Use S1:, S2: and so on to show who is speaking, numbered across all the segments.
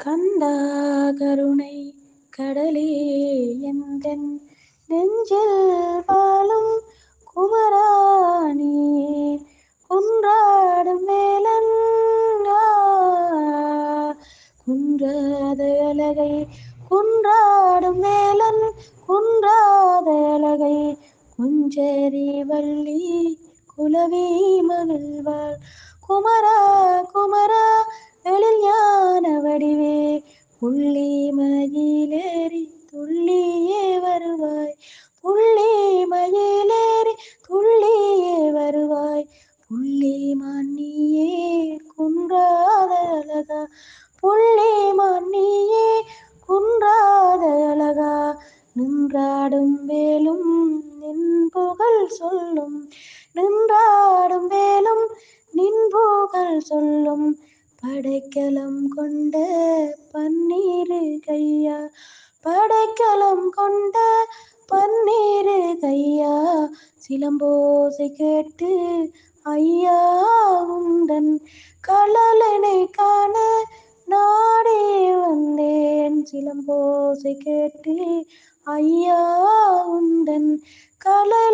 S1: கந்தா கருணை கடலே எந்தன் நெஞ்சில் வாழும் குமராணியே குன்றாடும் வேலன் குன்றாத அழகை குன்றாடும் வேலன் குன்றாத அழகை குஞ்சரி வள்ளி குலவி மகிழ்வாள். குமரா குமரா எழில் ஞான வடிவே புள்ளி மயிலேறி துள்ளியே வருவாய். புள்ளி மயிலேறி துள்ளியே வருவாய். புள்ளி மண்ணியே குன்றாத அழகா. புள்ளி மண்ணியே குன்றாத அழகா. நின்றாடும் வேலும் நின் புகழ் சொல்லும். நின்றாடும் வேலும் நின் புகழ் சொல்லும். படைக்கலம் கொண்ட பன்னீரு கையா. படைக்கலம் கொண்ட பன்னீரு கையா. சிலம்போசை கேட்டு ஐயா உந்தன் கழலனை காண நாடே வந்தேன். சிலம்போசை கேட்டு ஐயா உந்தன் கலை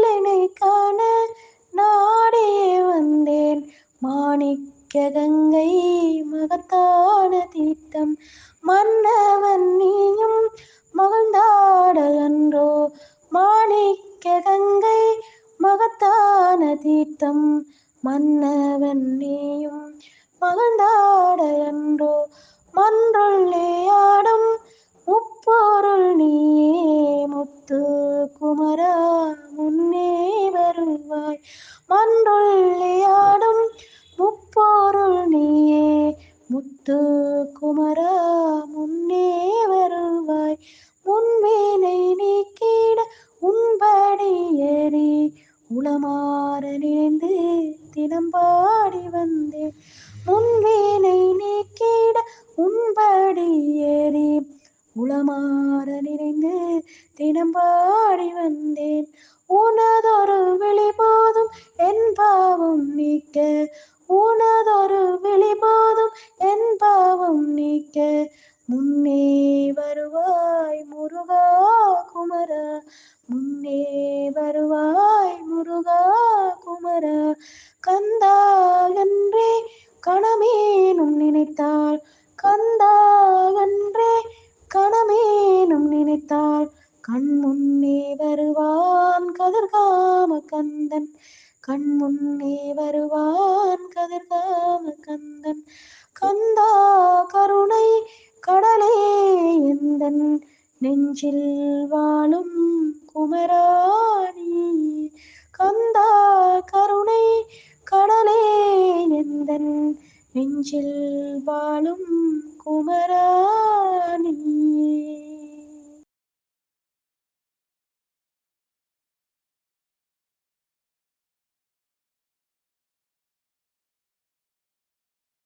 S1: கங்கை மகத்தான தீர்த்தம். மன்னவன் நீயும் மகிழ்ந்தாட அன்றோ. மாணிக்க கங்கை மகத்தான தீர்த்தம். மன்னவன் நீயும் மகிழ்ந்தாட அன்றோ. மன்றுள்ளே ஆடும் முப்பொருள் நீயே. தினம் பாடி வந்தேன் முன்வேனை நீக்கிட உன்படி ஏறி. உளமாற நிறைந்து தினம் பாடி வந்தேன். உனதொரு விழி போதும் என் பாவம் நீக்க. உனதொரு விழி போதும் என் பாவம் நீக்க. முன்னே வருவாய் முருகா குமரா. முன்னே வருவாய் முருகா கண் முன்னே வருவான் கதிர்காம கந்தன் கண் முன்னே வருவான் கதிர்காம கந்தன் கந்தா கருணை கடலே எந்தன். நெஞ்சில் வாழும் குமராணி. கந்தா கருணை கடலே எந்தன். நெஞ்சில் வாழும் குமரா